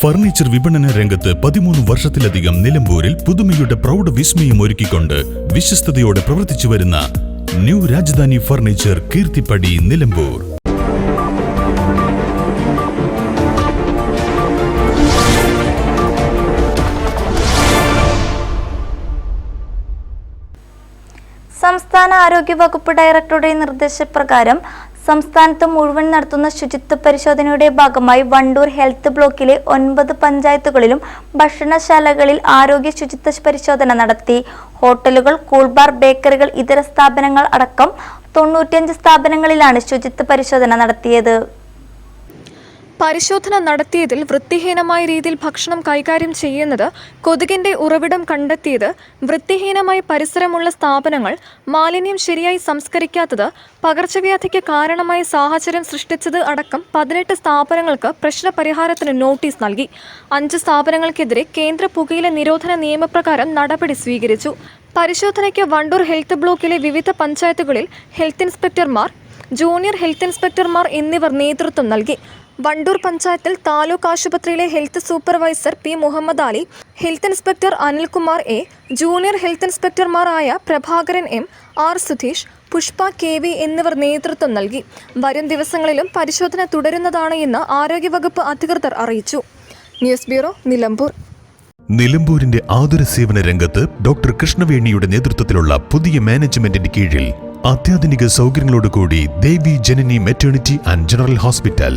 Furniture വിപണന രംഗത്ത് പതിമൂന്ന് വർഷത്തിലധികം നിലമ്പൂരിൽ പുതുമയുടെ പ്രൗഢ വിസ്മയം ഒരുക്കിക്കൊണ്ട് വിശ്വസ്തയോടെ പ്രവർത്തിച്ചു വരുന്ന ന്യൂ രാജധാനി ഫർണിച്ചർ കീർത്തിപ്പടി നിലമ്പൂർ. സംസ്ഥാന ആരോഗ്യ വകുപ്പ് ഡയറക്ടറുടെ നിർദ്ദേശപ്രകാരം സംസ്ഥാനത്ത് മുഴുവൻ നടത്തുന്ന ശുചിത്വ പരിശോധനയുടെ ഭാഗമായി വണ്ടൂർ ഹെൽത്ത് ബ്ലോക്കിലെ ഒൻപത് പഞ്ചായത്തുകളിലും ഭക്ഷണശാലകളിൽ ആരോഗ്യ ശുചിത്വ പരിശോധന നടത്തി. ഹോട്ടലുകൾ കൂൾബാർ ബേക്കറികൾ ഇതര സ്ഥാപനങ്ങൾ അടക്കം തൊണ്ണൂറ്റിയഞ്ച് സ്ഥാപനങ്ങളിലാണ് ശുചിത്വ പരിശോധന നടത്തിയത്. പരിശോധന നടത്തിയതിൽ വൃത്തിഹീനമായ രീതിയിൽ ഭക്ഷണം കൈകാര്യം ചെയ്യുന്നത് കൊതുകിന്റെ ഉറവിടം കണ്ടെത്തിയത് വൃത്തിഹീനമായ പരിസരമുള്ള സ്ഥാപനങ്ങൾ മാലിന്യം ശരിയായി സംസ്കരിക്കാത്തത് പകർച്ചവ്യാധിക്ക് കാരണമായ സാഹചര്യം സൃഷ്ടിച്ചത് അടക്കം പതിനെട്ട് സ്ഥാപനങ്ങൾക്ക് പ്രശ്നപരിഹാരത്തിന് നോട്ടീസ് നൽകി. അഞ്ച് സ്ഥാപനങ്ങൾക്കെതിരെ കേന്ദ്ര പുകയില നിരോധന നിയമപ്രകാരം നടപടി സ്വീകരിച്ചു. പരിശോധനയ്ക്ക് വണ്ടൂർ ഹെൽത്ത് ബ്ലോക്കിലെ വിവിധ പഞ്ചായത്തുകളിൽ ഹെൽത്ത് ഇൻസ്പെക്ടർമാർ ജൂനിയർ ഹെൽത്ത് ഇൻസ്പെക്ടർമാർ എന്നിവർ നേതൃത്വം നൽകി. വണ്ടൂർ പഞ്ചായത്തിൽ താലൂക്ക് ആശുപത്രിയിലെ health supervisor P Muhammad Ali health inspector Anilkumar A junior health ഇൻസ്പെക്ടർമാരായ Prabhakaran M R Sudheesh Pushpa K V എന്നിവർ നേതൃത്വം നൽകി. വരും ദിവസങ്ങളിലും പരിശോധന തുടരുന്നതാണ് എന്ന് ആരോഗ്യവകുപ്പ് അധികൃതർ അറിയിച്ചു. News bureau Nilambur. നിലമ്പൂരിന്റെ ആതുര സേവന രംഗത്ത് ഡോക്ടർ കൃഷ്ണവേണിയുടെ നേതൃത്വത്തിലുള്ള പുതിയ മാനേജ്മെന്റിന്റെ കീഴിൽ അത്യാധുനിക സൗകര്യങ്ങളോടുകൂടി Devi Janani maternity and general hospital